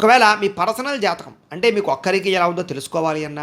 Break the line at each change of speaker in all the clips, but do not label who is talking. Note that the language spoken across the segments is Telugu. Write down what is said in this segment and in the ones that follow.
ఒకవేళ మీ పర్సనల్ జాతకం అంటే మీకు ఒక్కరికి ఎలా ఉందో తెలుసుకోవాలి అన్నా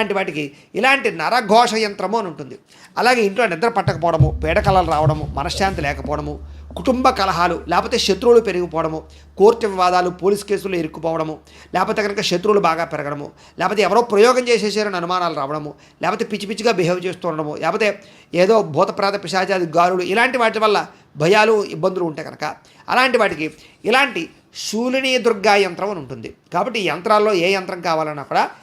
అలాంటి వాటికి ఇలాంటి నరఘోష యంత్రము అని ఉంటుంది. అలాగే ఇంట్లో నిద్ర పట్టకపోవడము పీడకలలు రావడము మనశ్శాంతి లేకపోవడము కుటుంబ కలహాలు లేకపోతే శత్రువులు పెరిగిపోవడము కోర్టు వివాదాలు పోలీస్ కేసులు ఇరుక్కుపోవడము లేకపోతే కనుక శత్రువులు బాగా పెరగడము లేకపోతే ఎవరో ప్రయోగం చేసేసారని అనుమానాలు రావడము లేకపోతే పిచ్చి పిచ్చిగా బిహేవ్ చేస్తూ ఉండడము లేకపోతే ఏదో భూతప్రాత పిశాచాది గారులు ఇలాంటి వాటి వల్ల భయాలు ఇబ్బందులు ఉంటాయి కనుక అలాంటి వాటికి ఇలాంటి శూలిని దుర్గా యంత్రం అని ఉంటుంది. కాబట్టి ఈ యంత్రాల్లో ఏ యంత్రం కావాలన్నా కూడా